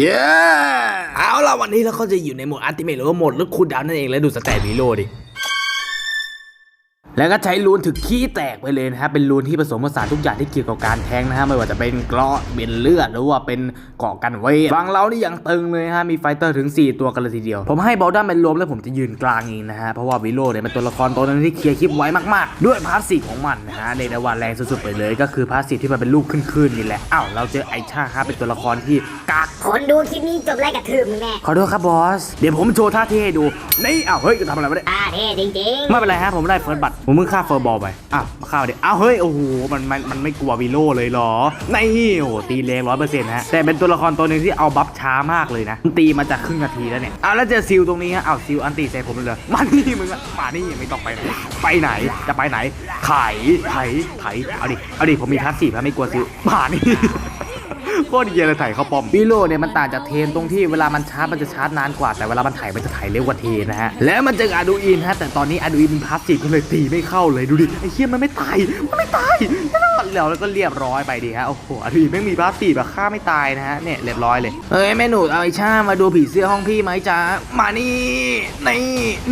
เย้เอาล่ะวันนี้เราก็จะอยู่ในโหมดอัลติเมทหรือว่าโหมดลึกคูลดาวนั่นเองแล้วดูสแตทวีโลดิ แล้วก็ใช้รูนถึงขี้แตกไปเลยนะฮะเป็นรูนที่ผสมผสานทุกอย่างที่เกี่ยวกับการแทงนะฮะไม่ว่าจะเป็นกราะเป็นเลือดหรือว่าเป็นเกาะกันเวทบางเรานี่ยังตึงเลยฮะมีไฟเตอร์ถึง 4 ตัวกันเลยทีเดียว ผมให้บอลดัมเป็นรวมแล้วผมจะยืนกลางเองนะฮะเพราะว่าวิโลเนี่ยเป็นตัวละครตัวนึงที่เคลียร์คลิปไว้มากๆ ด้วยพาสซีฟของมันนะฮะเรียกได้ว่าแรงสุดๆไปเลย ก็คือพาสซีฟที่มันเป็นลูกขึ้นๆนี่แหละอ้าวเราเจอไอชาฮะเป็นตัวละครที่กาก คนดูคลิปนี้จบไล่กระทืบมึงแน่ขอโทษครับบอส เดี๋ยวผมโชว์ท่าเท่ให้ดู นี่อ้าวเฮ้ยจะทำอะไรวะเนี่ยอ่าเท่จริงไม่เป็นไรฮะผมได้เฟิร์สบัตรผมเพิ่งฆ่าเฟิร์สบอลไปอ้าวมาฆ่าเดี๋ยวอ้าวเฮ้ยโอ้โหมันมันมันไม่กลัววีโร่เลยเหรอนี่โอ้โหตีแรงร้อยเปอร์เซ็นต์ฮะแต่เป็นตัวละครตัวหนึ่งที่เอาบัฟช้ามากเลยนะมันตีมาจากครึ่งนาทีแล้วเนี่ยอ้าวแล้วเจอซิลตรงนี้ฮะอ้าวซิลอันตีใส่ผมเลยเหรอมานี่มึงอะมานี่ไม่ต้องไปไหนไปไหนจะไปไหนไถไถไถเอาดิเอาดิผมมีทักสี่ครับไม่กลัวซิลมานี่ โคตรเย็นเลยถ่ายเข้าปอมวิโลเนี่ยมันต่างจากเทนตรงที่เวลามันชาร์จมันจะชาร์จนานกว่าแต่เวลามันถ่ายมันจะถ่ายเร็วกว่าเทนนะฮะแล้วมันเจออาดูอินฮะแต่ตอนนี้อาดูอินมันพาสซีฟก็เลยตีไม่เข้าเลยดูดิไอ้เหี้ยมันไม่ตายมันไม่ตายแล้วแล้วก็เรียบร้อยไปดีฮะโอ้โหอาดูอินไม่งมีพาสซีฟแบบฆ่าไม่ตายนะฮะเนี่ยเรียบร้อยเลยเฮ้ยแม่หนูเอาไอ้ชามาดูผีเสื้อห้องพี่ไหมจ๊ะมานี่นี่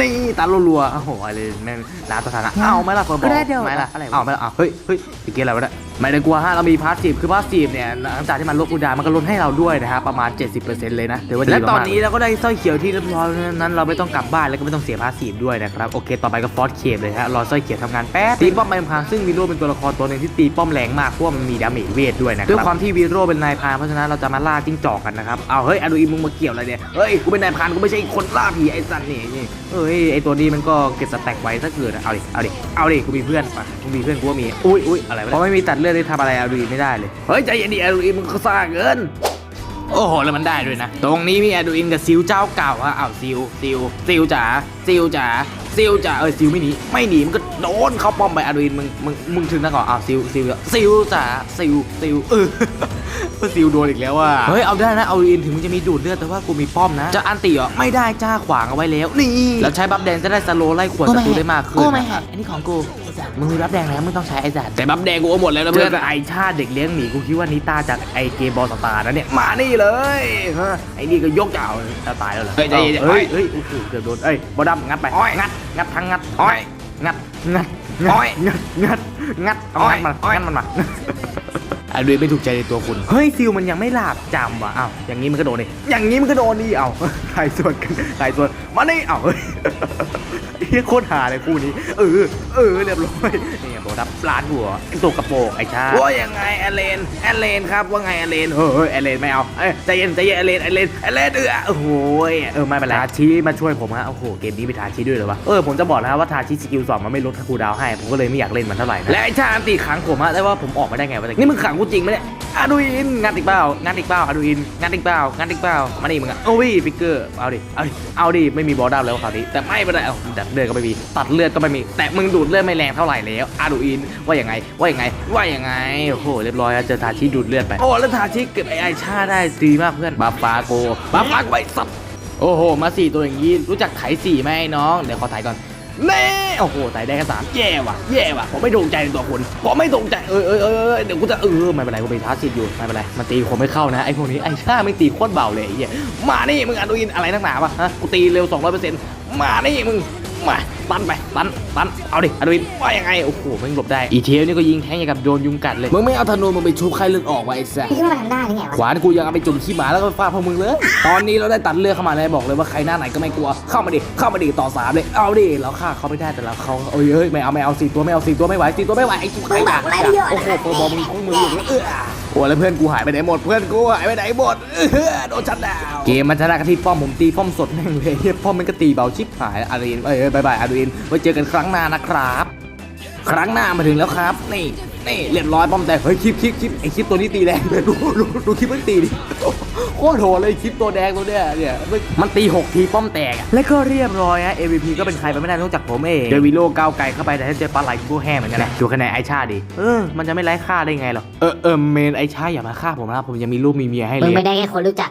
นี่ตาลัวๆโอ้โหอะไรแม่งน้ำสถานะเอาไหมล่ะเฟิร์นบอลไหมล่ะเอาไหมล่ะเอาเฮ้ยเฮ้ยตะเกียอะไรวะเนี่ย ไม่ได้กลัวฮะเรามีพาสซีฟคือพาสซีฟเนี่ยหลังจากที่มันลดคูลดาวน์มันก็ลดให้เราด้วยนะฮะประมาณ 70%เลยนะถือว่าดีและตอนนี้เราก็ได้สร้อยเขียวที่เรียบร้อยแล้วนั้นเราไม่ต้องกลับบ้านแล้วก็ไม่ต้องเสียพาสซีฟด้วยนะครับโอเค ต่อไปก็ฟอสเคปเลยฮะรอสร้อยเขียวทำงานแป๊บตีป้อมนายพรานซึ่งวีโร่เป็นตัวละครตัวหนึ่งที่ตีป้อมแรงมากเพราะว่ามันมีดาเมจเวทด้วยนะครับด้วยความที่วีโร่เป็นนายพรานเพราะฉะนั้นเราจะมาล่าจิ้งจอกกันนะครับเอาเฮ้ยอดูอีมึงมาเกี่ยวอะไรเนี่ยเฮ้ยกูเป็นนายพรานกูไม่ใช่คนล่าผีไอ้สัตว์นี่นี่เฮ้ยไอ้ตัวนี้มันก็เก็บสแต็กไว้ถ้าเกิดอะเอาดิเอาดิเอาดิกูมีเพื่อนมากูมีเพื่อนกูก็มีอุ้ยอุ้ยอะไรวะเนี่ยพอไม่มีตัดเลือดได้ทำอะไรอดูอีไม่ได้เลย เฮ้ย ใจเย็นดิอดูอินมึงก็ซ่าเกิน โอ้โห แล้วมันได้ด้วยนะ ตรงนี้มีอดูอินกับซิลเจ้าเก่าอะอ้าวซิลซิลซิลจ๋าซิลจ๋าซิลจ๋าเออซิลไม่หนีไม่หนีมันก็โดนเข้าป้อมไปอดูอินมึงมึงมึงถึงนะก่อนอ้าวซิลซิลซิลจ๋าซิลซิลเออซิลโดนอีกแล้วว่ะเฮ้ยเอาได้นะเอาอินถึงมึงจะมีดูดเลือดแต่ว่ากูมีป้อมนะจะอันตีเหรอไม่ได้จ้าขวางเอาไว้แล้วนี่แล้วใช้บัฟแดงจะได้สโลว์ไล่ขวดศัตรูได้มากขึ้นกูไม่นะแหกอันนี้ของกู มึงมีบัฟแดงแล้วมึงต้องใช้ไอ้สัตว์แต่บัฟแดงกูเอาหมดแล้วนะเพื่อนไอชาติเด็กเลี้ยงหมีกูคิดว่านิต้าจากไอเกมบอลสตาร์นะเนี่ยมานี่เลยฮะไอ้นี่ก็ยกเจ้าจะตายแล้วเหรอเฮ้ยใจเย็นเฮ้ยเฮ้ยโอ้โหเกือบโดนเอ้ยบอดัมงัดไปงัดงัดทั้งงัดอ้อยงัดงัดงัดงัดงัดงัดเอางัดมันงัดมันมาไอ้ด้วยไม่ถูกใจในตัวคุณ เฮ้ยซิลมันยังไม่หลาบจำว่ะอ้าวอย่างนี้มันก็โดนนี่อย่างนี้มันก็โดนนี่เอ้าใครส่วนกันใครส่วนมานี่เอ้าเฮ้ย เฮียโคตรหาเลยคู่นี้ เออ เออ เรียบร้อยนี่ ไงบอกรับร้านหัวไอ้ตัวกระโปรงไอ้ชาว่ายังไงแอลเลนแอลเลนครับว่าไงแอลเลนเฮ้ยแอลเลนไม่เอาเอ้ยใจเย็นใจเย็นแอลเลนแอลเลนแอลเลนเออโอ้โหเออไม่เป็นไรทาชิมาช่วยผมฮะโอ้โหเกมนี้ไปทาชิด้วยเหรอวะเออผมจะบอกนะว่าทาชิสกิลสองมันไม่ลดคูลดาวน์ให้ผมก็เลยไม่อยากเล่นมันเท่าไหร่นะและไอ้ชาอันตีขังผมฮะได้ว่าผมออกมาได้ไงวะนี่มึงขังกูจริงไหมเนี่ยอะดูอินงัดอีกเปล่างัดอีกเปล่าอะดูอินงัดอีกเปล่างัดอีกเปล่ามาดิมึงอะโอ้ยฟิกเกอร์เอาดิเอาดิเอาดิไม่มีบอลดาวแล้วคราวนี้แต่ไม่เป็นไรเอาดัดเลือดก็ไม่มีตัดเลือดก็ไม่มีแต่มึงดูดเลือดไม่แรงเท่าไหร่แล้วอะดูอินว่าอย่างไง ว่าอย่างไง ว่าอย่างไง โอ้โห เรียบร้อยแล้วเจอทาชิดูดเลือดไป โอ้ แล้วทาชิเก็บไอไอชาได้ดีมากเพื่อนบาฟาโกบาฟาโกไปสัตว์โอ้โห มาสี่ตัวอย่างนี้ รู้จักไถสี่ไหมไอ้น้อง เดี๋ยวขอไถก่อนเน่โอ้โหไถได้แค่สามแย่ว่ะ แย่ว่ะ ผมไม่ถูกใจในตัวคุณผมไม่ถูกใจเออเออเออเออเดี๋ยวกูจะเออ ไม่เป็นไร กูไปท้าสิทธิ์อยู่ ไม่เป็นไร มันตีผมไม่เข้านะ ไอ้พวกนี้ ไอ้ชาไม่งตีโคตรเบาเลยไอ้เหี้ย มานี่มึงอันดูอินอะไรนักหนาวะฮะ กูตีเร็ว200%มานี่มึง มาตันไปตันตันเอาดิอันดูอินว่ายังไงโอ้โหมึงหลบได้อีเทลนี่ก็ยิงแทงอย่างกับโดนยุงกัดเลยมึงไม่เอาธนูมึงไปชุบใครเลือดออกวะไอ้แซ่พี่ขึ้นมาทำได้ยังไงขวะวานกูยังเอาไปจุ่มขี้หมาแล้วก็ฟาดพวกมึงเลย ตอนนี้เราได้ตัดเลือดเข้ามาเลยบอกเลยว่าใครหน้าไหนก็ไม่กลัวเข้ามาดิเข้ามาดิต่อสามเลยเอาดิเราฆ่าเขาไม่ได้แต่เราเขาเอ้ยเฮ้ยไม่เอาไม่เอาสี่ตัวไม่เอาสี่ตัวไม่ไหวสี่ตัวไม่ไหวไอ้จิ๊บมึงบอกอะไรเยอะโอ้โหเปิดบอลมึงคุ้มืออยู่เออ โอ้แล้วเพื่อนกูหายไปไหนหมดเพื่อนกูหายไปไหนหมดเออโดนชัดดาวเกมมันชนะกันที่ป้อมผมตีป้อมสดแม่งเลยเฮ้ยป้อมมันก็ตีเบาชิบหายอารีนเอ้ยเอ้ยบายบายอารีนไว้เจอกันครั้งหน้านะครับ ครั้งหน้ามาถึงแล้วครับ นี่นี่เรียบร้อยป้อมแต่เฮ้ยคลิปคลิปคลิปไอคลิปตัวนี้ตีแรงดูดูดูคลิปมันตีดิ โคตรโหดเลยคลิปตัวแดงตัวเนี้ยเนี่ยมันตีหกทีป้อมแตกอะแล้วก็เรียบร้อยฮะ MVP ก็เป็นใครไปไม่ได้นอกจากผมเองเจอวิโลก้าวไกลเข้าไปแต่ถ้าเจอปลาไหลกูแห้งเหมือนกันนะดูคะแนนไอชาดิเออมันจะไม่ไร้ค่าได้ไงหรอเออเออเมนไอชาอย่ามาฆ่าผมนะผมยังมีลูกมีเมียให้มึเลงยไม่ได้แค่คนรู้จัก